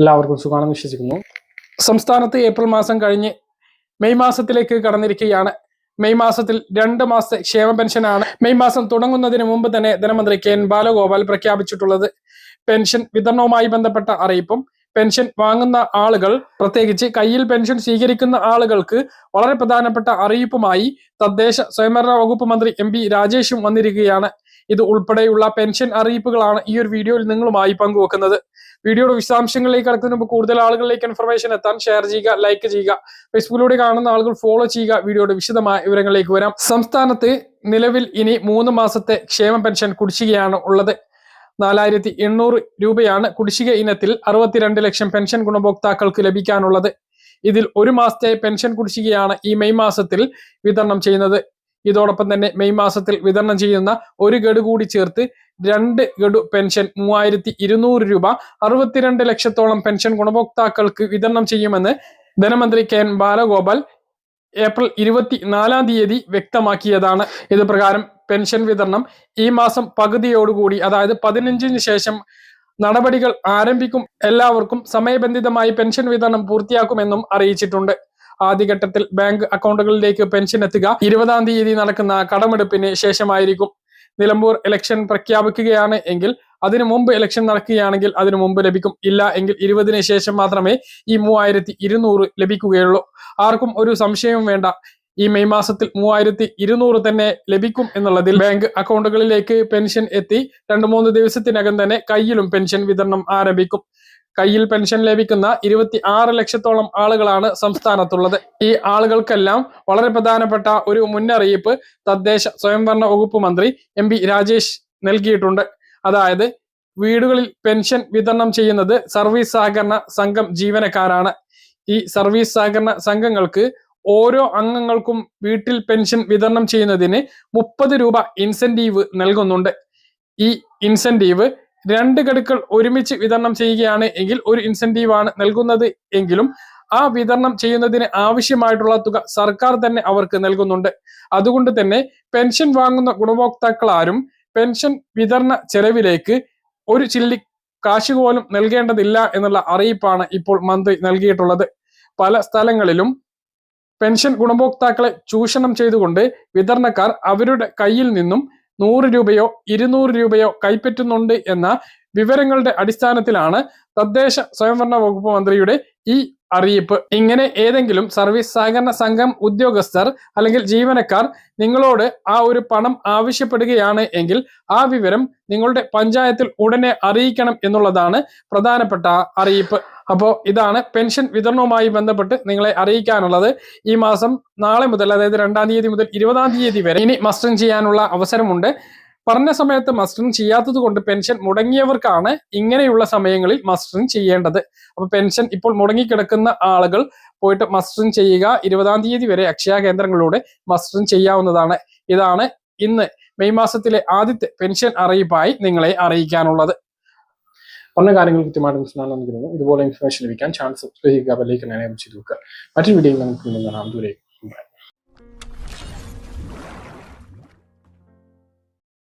എല്ലാവർക്കും സുഖമാണെന്ന് വിശ്വസിക്കുന്നു. സംസ്ഥാനത്ത് ഏപ്രിൽ മാസം കഴിഞ്ഞ് മെയ് മാസത്തിലേക്ക് കടന്നിരിക്കുകയാണ്. മെയ് മാസത്തിൽ രണ്ട് മാസത്തെ ക്ഷേമ പെൻഷനാണ് മെയ് മാസം തുടങ്ങുന്നതിന് മുമ്പ് തന്നെ ധനമന്ത്രി കെ എൻ ബാലഗോപാൽ പ്രഖ്യാപിച്ചിട്ടുള്ളത്. പെൻഷൻ വിതരണവുമായി ബന്ധപ്പെട്ട അറിയിപ്പും പെൻഷൻ വാങ്ങുന്ന ആളുകൾ പ്രത്യേകിച്ച് കയ്യിൽ പെൻഷൻ സ്വീകരിക്കുന്ന ആളുകൾക്ക് വളരെ പ്രധാനപ്പെട്ട അറിയിപ്പുമായി തദ്ദേശ സ്വയംഭരണ വകുപ്പ് മന്ത്രി എം പി രാജേഷും വന്നിരിക്കുകയാണ്. ഇത് ഉൾപ്പെടെയുള്ള പെൻഷൻ അറിയിപ്പുകളാണ് ഈ ഒരു വീഡിയോയിൽ നിങ്ങളുമായി പങ്കുവെക്കുന്നത്. വീഡിയോയുടെ വിശദാംശങ്ങളിലേക്ക് കടക്കുന്നതിന് മുമ്പ് കൂടുതൽ ആളുകളിലേക്ക് ഇൻഫർമേഷൻ എത്താൻ ഷെയർ ചെയ്യുക ലൈക്ക് ചെയ്യുക ഫേസ്ബുക്കിലൂടെ കാണുന്ന ആളുകൾ ഫോളോ ചെയ്യുക വീഡിയോയുടെ വിശദമായ വിവരങ്ങളിലേക്ക് വരാം. സംസ്ഥാനത്ത് നിലവിൽ ഇനി മൂന്ന് മാസത്തെ ക്ഷേമ പെൻഷൻ കുടിശ്ശികയാണ് ഉള്ളത്. നാലായിരത്തി എണ്ണൂറ് രൂപയാണ് കുടിശ്ശിക ഇനത്തിൽ അറുപത്തിരണ്ട് ലക്ഷം പെൻഷൻ ഗുണഭോക്താക്കൾക്ക് ലഭിക്കാനുള്ളത്. ഇതിൽ ഒരു മാസത്തെ പെൻഷൻ കുടിശ്ശികയാണ് ഈ മെയ് മാസത്തിൽ വിതരണം ചെയ്യുന്നത്. ഇതോടൊപ്പം തന്നെ മെയ് മാസത്തിൽ വിതരണം ചെയ്യുന്ന ഒരു ഗഡു കൂടി ചേർത്ത് രണ്ട് ഗഡു പെൻഷൻ മൂവായിരത്തി ഇരുന്നൂറ് രൂപ അറുപത്തിരണ്ട് ലക്ഷത്തോളം പെൻഷൻ ഗുണഭോക്താക്കൾക്ക് വിതരണം ചെയ്യുമെന്ന് ധനമന്ത്രി കെ എൻ ബാലഗോപാൽ ഏപ്രിൽ ഇരുപത്തിനാലാം തീയതി വ്യക്തമാക്കിയതാണ്. ഇത് പ്രകാരം പെൻഷൻ വിതരണം ഈ മാസം പകുതിയോടുകൂടി അതായത് പതിനഞ്ചിന് ശേഷം നടപടികൾ ആരംഭിക്കും. എല്ലാവർക്കും സമയബന്ധിതമായി പെൻഷൻ വിതരണം പൂർത്തിയാക്കുമെന്നും അറിയിച്ചിട്ടുണ്ട്. ആദ്യഘട്ടത്തിൽ ബാങ്ക് അക്കൗണ്ടുകളിലേക്ക് പെൻഷൻ എത്തുക. ഇരുപതാം തീയതി നടക്കുന്ന കടമെടുപ്പിന് ശേഷമായിരിക്കും നിലമ്പൂർ ഇലക്ഷൻ പ്രഖ്യാപിക്കുകയാണ് എങ്കിൽ അതിനു മുമ്പ് ഇലക്ഷൻ നടക്കുകയാണെങ്കിൽ അതിനു മുമ്പ് ലഭിക്കും. ഇല്ല എങ്കിൽ ഇരുപതിന് ശേഷം മാത്രമേ ഈ മൂവായിരത്തി ഇരുന്നൂറ് ലഭിക്കുകയുള്ളൂ. ആർക്കും ഒരു സംശയവും വേണ്ട. ഈ മെയ് മാസത്തിൽ മൂവായിരത്തി ഇരുന്നൂറ് തന്നെ ലഭിക്കും എന്നുള്ളതിൽ ബാങ്ക് അക്കൗണ്ടുകളിലേക്ക് പെൻഷൻ എത്തി. രണ്ടു മൂന്ന് ദിവസത്തിനകം തന്നെ കയ്യിലും പെൻഷൻ വിതരണം ആരംഭിക്കും. കയ്യിൽ പെൻഷൻ ലഭിക്കുന്ന ഇരുപത്തി ആറ് ലക്ഷത്തോളം ആളുകളാണ് സംസ്ഥാനത്തുള്ളത്. ഈ ആളുകൾക്കെല്ലാം വളരെ പ്രധാനപ്പെട്ട ഒരു മുന്നറിയിപ്പ് തദ്ദേശ സ്വയംഭരണ വകുപ്പ് മന്ത്രി എം രാജേഷ് നൽകിയിട്ടുണ്ട്. അതായത് വീടുകളിൽ പെൻഷൻ വിതരണം ചെയ്യുന്നത് സർവീസ് സഹകരണ സംഘം ജീവനക്കാരാണ്. ഈ സർവീസ് സഹകരണ സംഘങ്ങൾക്ക് ഓരോ അംഗങ്ങൾക്കും വീട്ടിൽ പെൻഷൻ വിതരണം ചെയ്യുന്നതിന് മുപ്പത് രൂപ ഇൻസെന്റീവ് നൽകുന്നുണ്ട്. ഈ ഇൻസെന്റീവ് രണ്ട് ഗഡുക്കൾ ഒരുമിച്ച് വിതരണം ചെയ്യുകയാണ് എങ്കിൽ ഒരു ഇൻസെന്റീവാണ് നൽകുന്നത് എങ്കിലും ആ വിതരണം ചെയ്യുന്നതിന് ആവശ്യമായിട്ടുള്ള തുക സർക്കാർ തന്നെ അവർക്ക് നൽകുന്നുണ്ട്. അതുകൊണ്ട് തന്നെ പെൻഷൻ വാങ്ങുന്ന ഗുണഭോക്താക്കൾ ആരും പെൻഷൻ വിതരണ ചെലവിലേക്ക് ഒരു ചില്ലി കാശ് പോലും നൽകേണ്ടതില്ല എന്നുള്ള അറിയിപ്പാണ് ഇപ്പോൾ മന്ത്രി നൽകിയിട്ടുള്ളത്. പല സ്ഥലങ്ങളിലും പെൻഷൻ ഗുണഭോക്താക്കളെ ചൂഷണം ചെയ്തുകൊണ്ട് വിതരണക്കാർ അവരുടെ കയ്യിൽ നിന്നും നൂറ് രൂപയോ ഇരുന്നൂറ് രൂപയോ കൈപ്പറ്റുന്നുണ്ട് എന്ന വിവരങ്ങളുടെ അടിസ്ഥാനത്തിലാണ് തദ്ദേശ സ്വയംഭരണ വകുപ്പ് മന്ത്രിയുടെ ഈ അറിയിപ്പ്. ഇങ്ങനെ ഏതെങ്കിലും സർവീസ് സഹകരണ സംഘം ഉദ്യോഗസ്ഥർ അല്ലെങ്കിൽ ജീവനക്കാർ നിങ്ങളോട് ആ ഒരു പണം ആവശ്യപ്പെടുകയാണ് എങ്കിൽ ആ വിവരം നിങ്ങളുടെ പഞ്ചായത്തിൽ ഉടനെ അറിയിക്കണം എന്നുള്ളതാണ് പ്രധാനപ്പെട്ട അറിയിപ്പ്. അപ്പോൾ ഇതാണ് പെൻഷൻ വിതരണവുമായി ബന്ധപ്പെട്ട് നിങ്ങളെ അറിയിക്കാനുള്ളത്. ഈ മാസം നാളെ മുതൽ അതായത് രണ്ടാം തീയതി മുതൽ ഇരുപതാം തീയതി വരെ ഇനി മസ്റ്ററിംഗ് ചെയ്യാനുള്ള അവസരമുണ്ട്. പറഞ്ഞ സമയത്ത് മസ്റ്ററിംഗ് ചെയ്യാത്തത് കൊണ്ട് പെൻഷൻ മുടങ്ങിയവർക്കാണ് ഇങ്ങനെയുള്ള സമയങ്ങളിൽ മസ്റ്ററിംഗ് ചെയ്യേണ്ടത്. അപ്പൊ പെൻഷൻ ഇപ്പോൾ മുടങ്ങിക്കിടക്കുന്ന ആളുകൾ പോയിട്ട് മസ്റ്ററിംഗ് ചെയ്യുക ഇരുപതാം തീയതി വരെ അക്ഷയ കേന്ദ്രങ്ങളിലൂടെ മസ്റ്ററിംഗ് ചെയ്യാവുന്നതാണ്. ഇതാണ് ഇന്ന് മെയ് മാസത്തിലെ ആദ്യത്തെ പെൻഷൻ അറിയിപ്പായി നിങ്ങളെ അറിയിക്കാനുള്ളത്. പറഞ്ഞ കാര്യങ്ങൾ കൃത്യമായിട്ട് മനസ്സിലാണെന്ന് ഇതുപോലെ ഇൻഫർമേഷൻ ലഭിക്കാൻ ചാനൽ സബ്സ്ക്രൈബ് ചെയ്യുക മറ്റൊരു വീഡിയോയിൽ നമുക്ക് ദൂരേക്ക്